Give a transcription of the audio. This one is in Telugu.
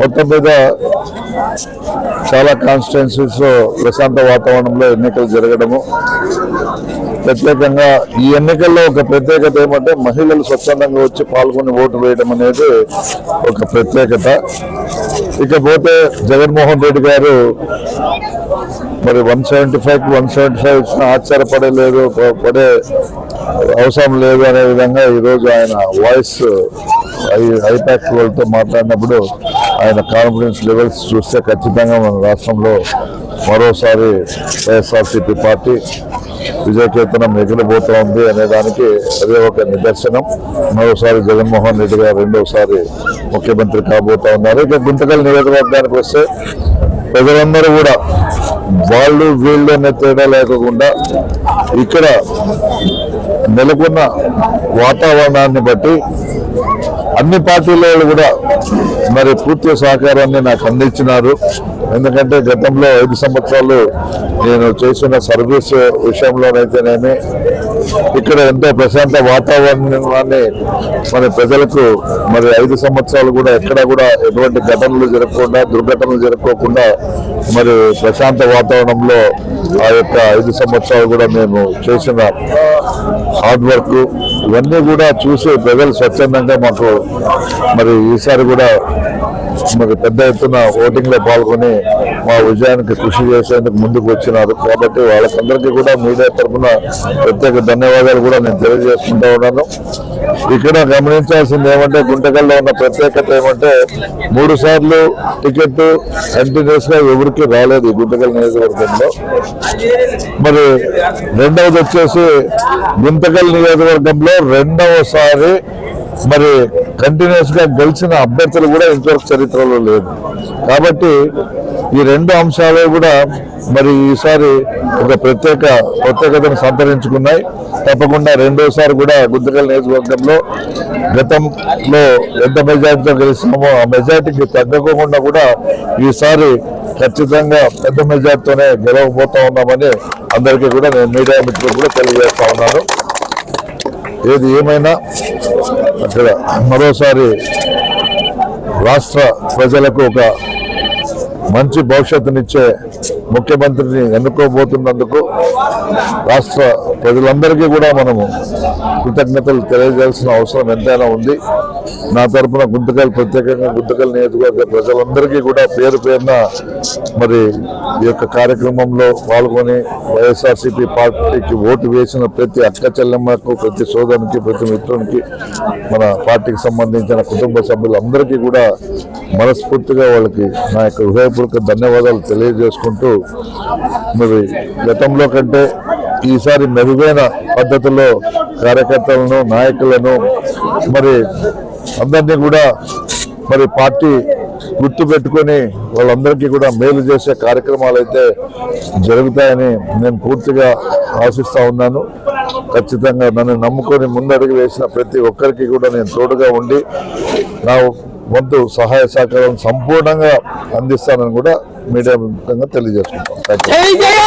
మొత్తం మీద చాలా కాన్స్టిట్యున్సీస్లో ప్రశాంత వాతావరణంలో ఎన్నికలు జరగడము. ప్రత్యేకంగా ఈ ఎన్నికల్లో ఒక ప్రత్యేకత ఏమంటే మహిళలు స్వచ్ఛందంగా వచ్చి పాల్గొని ఓటు వేయడం అనేది ఒక ప్రత్యేకత. ఇకపోతే జగన్మోహన్ రెడ్డి గారు మరి one seventy five one seventy five ఇచ్చిన ఆశ్చర్యపడలేదు పడే అవసరం లేదు అనే విధంగా ఈరోజు ఆయన వాయిస్ ఐపాక్ వాళ్ళతో మాట్లాడినప్పుడు ఆయన కాన్ఫిడెన్స్ లెవెల్స్ చూస్తే ఖచ్చితంగా మన రాష్ట్రంలో మరోసారి వైఎస్ఆర్సీపీ పార్టీ విజయకేతనం ఎగిలిపోతా ఉంది అనే దానికి అదే ఒక నిదర్శనం. మరోసారి జగన్మోహన్ రెడ్డి గారు రెండోసారి ముఖ్యమంత్రి కాబోతా ఉన్నారు. ఇక గుంతకల్ నియోజకవర్గానికి వస్తే ప్రజలందరూ కూడా వాళ్ళు వీళ్ళు అనే తేడా లేకుండా ఇక్కడ నెలకొన్న వాతావరణాన్ని బట్టి అన్ని పార్టీల వాళ్ళు కూడా మరి పూర్తి సహకారాన్ని నాకు అందించినారు. ఎందుకంటే గతంలో ఐదు సంవత్సరాలు నేను చేసిన సర్వీస్ విషయంలోనైతేనేమి ఇక్కడ ఎంతో ప్రశాంత వాతావరణాన్ని మరి ప్రజలకు మరి ఐదు సంవత్సరాలు కూడా ఎక్కడ కూడా ఎటువంటి ఘటనలు జరగకుండా దుర్ఘటనలు జరగకుండా మరి ప్రశాంత వాతావరణంలో ఆ యొక్క ఐదు సంవత్సరాలు కూడా మేము చేసిన హార్డ్ వర్క్ ఇవన్నీ కూడా చూసి ప్రజలు స్వచ్ఛందంగా మాకు మరి ఈసారి కూడా మరి పెద్ద ఎత్తున ఓటింగ్లో పాల్గొని మా విజయానికి కృషి చేసేందుకు ముందుకు వచ్చినారు. కాబట్టి వాళ్ళకందరికీ కూడా మీడియా తరఫున ప్రత్యేక ధన్యవాదాలు కూడా నేను తెలియజేసుకుంటా ఉన్నాను. ఇక్కడ గమనించాల్సింది ఏమంటే గుంటకల్లో ఉన్న ప్రత్యేకత ఏమంటే మూడు సార్లు టికెట్ కంటిన్యూస్గా ఎవరికి రాలేదు గుంటకల్ నియోజకవర్గంలో. మరి రెండవది వచ్చేసి గుంతకల్ నియోజకవర్గంలో రెండవసారి మరి కంటిన్యూస్గా గెలిచిన అభ్యర్థులు కూడా ఇంతవరకు చరిత్రలో లేదు కాబట్టి ఈ రెండు అంశాలు కూడా మరి ఈసారి ఒక ప్రత్యేక ప్రత్యేకతను సంతరించుకున్నాయి. తప్పకుండా రెండోసారి కూడా గుంతకల్ నియోజకవర్గంలో గతంలో ఎంత మెజార్టీతో గెలిచినామో ఆ మెజార్టీకి తగ్గకోకుండా కూడా ఈసారి ఖచ్చితంగా పెద్ద మెజార్టీతోనే గెలవబోతా ఉన్నామని అందరికీ కూడా నేను మీడియా మిత్రులు కూడా తెలియజేస్తా ఉన్నాను. ఏది ఏమైనా అక్కడ మరోసారి రాష్ట్ర ప్రజలకు ఒక మంచి భవిష్యత్తునిచ్చే ముఖ్యమంత్రిని ఎన్నుకోబోతున్నందుకు రాష్ట్ర ప్రజలందరికీ కూడా మనము కృతజ్ఞతలు తెలియజేయాల్సిన అవసరం ఎంతైనా ఉంది. నా తరపున గుంతకల్ ప్రత్యేకంగా గుంతకల్ నియోజకవర్గ ప్రజలందరికీ కూడా పేరు పేరున మరి ఈ యొక్క కార్యక్రమంలో పాల్గొని వైఎస్ఆర్సీపీ పార్టీకి ఓటు వేసిన ప్రతి అక్క చెల్లెమ్మకు ప్రతి సోదరునికి ప్రతి మిత్రునికి మన పార్టీకి సంబంధించిన కుటుంబ సభ్యులందరికీ కూడా మనస్ఫూర్తిగా వాళ్ళకి నా యొక్క హృదయపూర్వక ధన్యవాదాలు తెలియజేసుకుంటూ మరి గతంలో కంటే ఈసారి మెరుగైన పద్ధతిలో కార్యకర్తలను నాయకులను మరి అందరినీ కూడా మరి పార్టీ గుర్తు పెట్టుకొని వాళ్ళందరికీ కూడా మేలు చేసే కార్యక్రమాలు అయితే జరుగుతాయని నేను పూర్తిగా ఆశిస్తూ ఉన్నాను. ఖచ్చితంగా నన్ను నమ్ముకొని ముందడుగు వేసిన ప్రతి ఒక్కరికి కూడా నేను తోడుగా ఉండి నా వంతు సహాయ సహకారం సంపూర్ణంగా అందిస్తానని కూడా మీడియా ముఖంగా తెలియజేసుకుంటాను